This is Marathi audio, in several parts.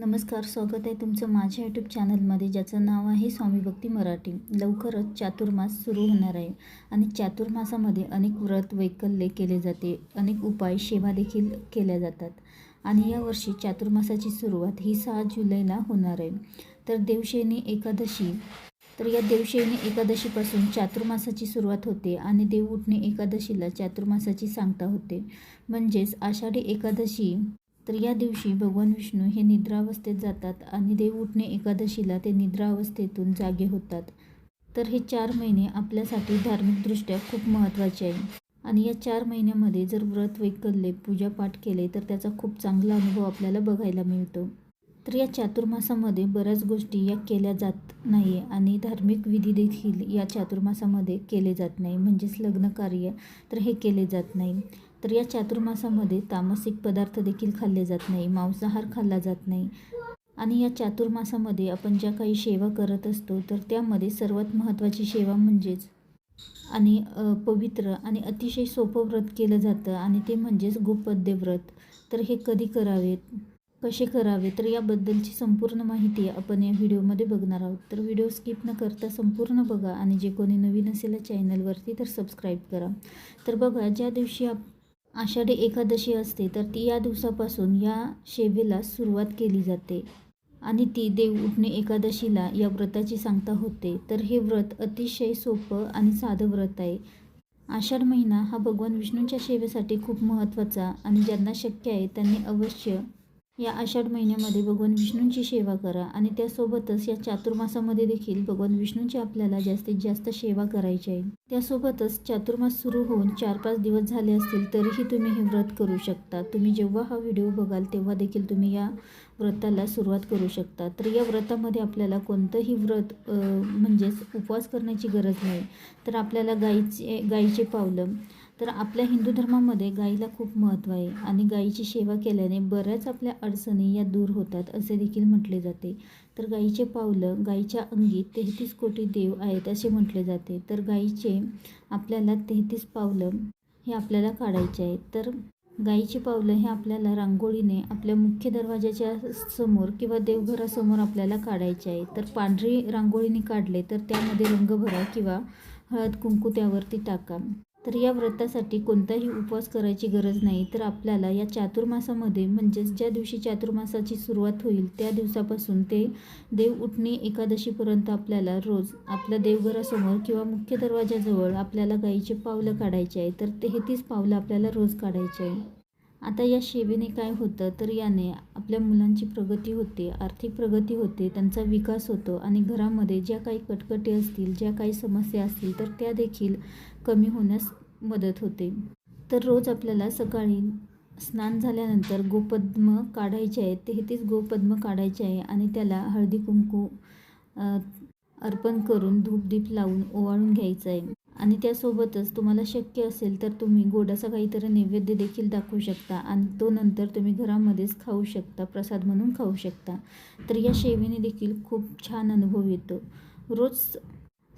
नमस्कार स्वागत आहे तुमचं माझ्या यूट्यूब चॅनलमध्ये ज्याचं नाव आहे स्वामी भक्ती मराठी. लवकरच चातुर्मास सुरू होणार आहे आणि चातुर्मासामध्ये अनेक व्रत वैकल्य केले जाते. अनेक उपाय सेवा देखील केल्या जातात. आणि यावर्षी चातुर्मासाची सुरुवात ही सहा जुलैला होणार आहे. तर देवशयनी एकादशी. तर या देवशयनी एकादशीपासून चातुर्मासाची सुरुवात होते आणि देव उठणे एकादशीला चातुर्मासाची सांगता होते. म्हणजेच आषाढी एकादशी. तर या दिवशी भगवान विष्णू हे निद्रावस्थेत जातात आणि देव उठणे एकादशीला ते निद्रावस्थेतून जागे होतात. तर हे चार महिने आपल्यासाठी धार्मिकदृष्ट्या खूप महत्त्वाचे आहे. आणि या चार महिन्यामध्ये जर व्रत वैकल्य पूजापाठ केले तर त्याचा खूप चांगला अनुभव आपल्याला बघायला मिळतो. तर या चातुर्मासामध्ये बऱ्याच गोष्टी या केल्या जात नाही आणि धार्मिक विधी देखील या चातुर्मासामध्ये केले जात नाही. म्हणजेच लग्न कार्य तर हे केले जात नाही. तर या चातुर्मासामध्ये तामसिक पदार्थ देखील खाल्ले जात नाही मांसाहार खाल्ला जात नाही. आणि या चातुर्मासामध्ये आपण ज्या काही सेवा करत असतो तर त्यामध्ये सर्वात महत्त्वाची सेवा म्हणजेच आणि पवित्र आणि अतिशय सोपं व्रत केलं जातं आणि ते म्हणजेच गोपद्य व्रत. तर हे कधी करावेत कसे करावे तर याबद्दलची संपूर्ण माहिती आपण या व्हिडिओमध्ये बघणार आहोत. तर व्हिडिओ स्किप न करता संपूर्ण बघा आणि जे कोणी नवीन असेल चॅनलवरती तर सबस्क्राईब करा. तर बघा ज्या दिवशी आप आषाढी एकादशी असते तर ती या दिवसापासून या सेवेला सुरुवात केली जाते. आणि ती देव उठणे एकादशीला या व्रताची सांगता होते. तर हे व्रत अतिशय सोपं आणि साधं व्रत आहे. आषाढ महिना हा भगवान विष्णूंच्या सेवेसाठी खूप महत्त्वाचा आणि ज्यांना शक्य आहे त्यांनी अवश्य या आषाढ महिन्यामध्ये भगवान विष्णूंची सेवा करा आणि त्यासोबतच या चातुर्मासामध्ये देखील भगवान विष्णूंची आपल्याला जास्तीत जास्त सेवा करायची आहे. त्यासोबतच चातुर्मास सुरू होऊन चार पाच दिवस झाले असतील तरीही तुम्ही हे व्रत करू शकता. तुम्ही जेव्हा हा व्हिडिओ बघाल तेव्हा देखील तुम्ही या व्रताला सुरुवात करू शकता. तर या व्रतामध्ये आपल्याला कोणतंही व्रत म्हणजेच उपवास करण्याची गरज नाही. तर आपल्याला गाईचे गाईचे पावलं तर आपल्या हिंदू धर्मामध्ये गाईला खूप महत्त्व आहे आणि गाईची सेवा केल्याने बऱ्याच आपल्या अडचणी या दूर होतात असे देखील म्हटले जाते. तर गाईचे पावलं गाईच्या अंगी तेहतीस कोटी देव आहेत असे म्हटले जाते. तर गाईचे आपल्याला तेहतीस पावलं हे आपल्याला काढायचे आहेत. तर गाईची पावलं हे आपल्याला रांगोळीने आपल्या मुख्य दरवाजाच्या समोर किंवा देवघरासमोर आपल्याला काढायचे आहे तर पांढरी रांगोळीने काढले तर त्यामध्ये रंग भरा किंवा हळद कुंकू त्यावरती टाका. तर या व्रतासाठी कोणताही उपवास करायची गरज नाही. तर आपल्याला या चातुर्मासामध्ये म्हणजेच ज्या दिवशी चातुर्मासाची सुरुवात होईल त्या दिवसापासून ते देव उठणे एकादशीपर्यंत आपल्याला रोज आपल्या देवघरासमोर किंवा मुख्य दरवाजाजवळ आपल्याला गाईचे पावलं काढायचे आहे. तर तेहतीस पावलं आपल्याला रोज काढायचे आहे. आता या शेवेने काय होतं? तर याने आपल्या मुलांची प्रगती होते आर्थिक प्रगती होते त्यांचा विकास होतो आणि घरामध्ये ज्या काही कटकटी असतील ज्या काही समस्या असतील तर त्या देखील कमी होण्यास मदत होते. तर रोज आपल्याला सकाळी स्नान झाल्यानंतर गोपद्म काढायचे आहे तेहतीस गोपद्म काढायचे आहे आणि त्याला हळदी कुंकू अर्पण करून धूपदीप लावून ओवाळून घ्यायचं आहे. आणि त्यासोबतच तुम्हाला शक्य असेल तर तुम्ही गोडाचा काहीतरी नैवेद्य देखील दाखवू शकता आणि तो नंतर तुम्ही घरामध्येच खाऊ शकता प्रसाद म्हणून खाऊ शकता. तर या शेवेने देखील खूप छान अनुभव येतो. रोज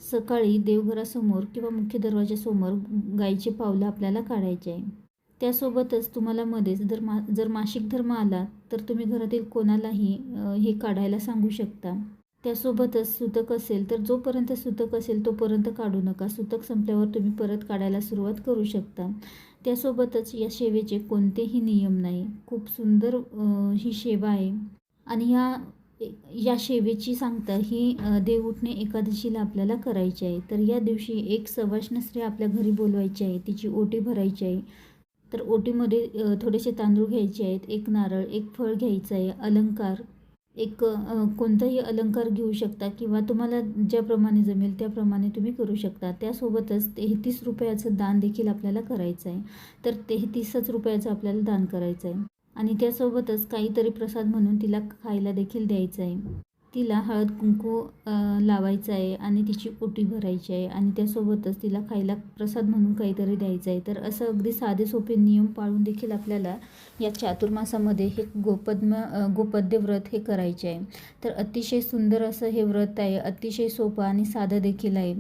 सकाळी देवघरासमोर किंवा मुख्य दरवाजासमोर गायीचे पावलं आपल्याला काढायचे आहे. त्यासोबतच तुम्हाला मध्येच जर मा जर मासिक धर्म आला तर तुम्ही घरातील कोणालाही हे काढायला सांगू शकता. त्यासोबतच सुतक असेल तर जोपर्यंत सुतक असेल तोपर्यंत काढू नका. सुतक संपल्यावर तुम्ही परत काढायला सुरुवात करू शकता. त्यासोबतच या सेवेचे कोणतेही नियम नाही. खूप सुंदर ही सेवा आहे. आणि ह्या या सेवेची सांगता ही देवउठणे एकादशीला आपल्याला करायची आहे. तर या दिवशी एक सवाष्ण स्त्री आपल्या घरी बोलवायची आहे. तिची ओटी भरायची आहे. तर ओटीमध्ये थोडेसे तांदूळ घ्यायचे आहेत. एक नारळ एक फळ घ्यायचं आहे. अलंकार एक कोणताही अलंकार घेऊ शकता किंवा तुम्हाला ज्याप्रमाणे जमेल त्याप्रमाणे तुम्ही करू शकता. त्यासोबतच तेहतीस रुपयाचं दान देखील आपल्याला करायचं आहे. तर तेहतीसच रुपयाचं आपल्याला दान करायचं आहे. आणि त्यासोबतच काहीतरी प्रसाद म्हणून तिला खायला देखील द्यायचं आहे. तिला हळद कुंकू लावायचं आहे आणि तिची ओटी भरायची आहे आणि त्यासोबतच तिला खायला प्रसाद म्हणून काहीतरी द्यायचं आहे. तर असं अगदी साधे सोपे नियम पाळून देखील आपल्याला या चातुर्मासामध्ये हे गोपद्म गोपद्य व्रत हे करायचे आहे. तर अतिशय सुंदर असं हे व्रत आहे अतिशय सोपं आणि साधं देखील आहे.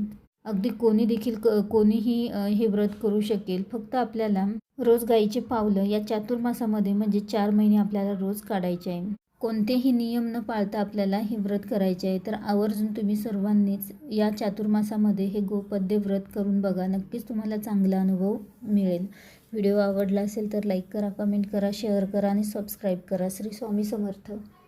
अगदी कोणी देखील क कोणीही हे व्रत करू शकेल. फक्त आपल्याला रोज गाईचे पावलं या चातुर्मासामध्ये म्हणजे चार महिने आपल्याला रोज काढायचे आहे. कोणतेही नियम न पाळता आपल्याला हे व्रत करायचे आहे. तर आवर्जून तुम्ही सर्वांनीच या चातुर्मासामध्ये हे गोपद्य व्रत करून बघा. नक्कीच तुम्हाला चांगला अनुभव मिळेल. व्हिडिओ आवडला असेल तर लाईक करा कमेंट करा शेअर करा आणि सबस्क्राईब करा. श्री स्वामी समर्थ.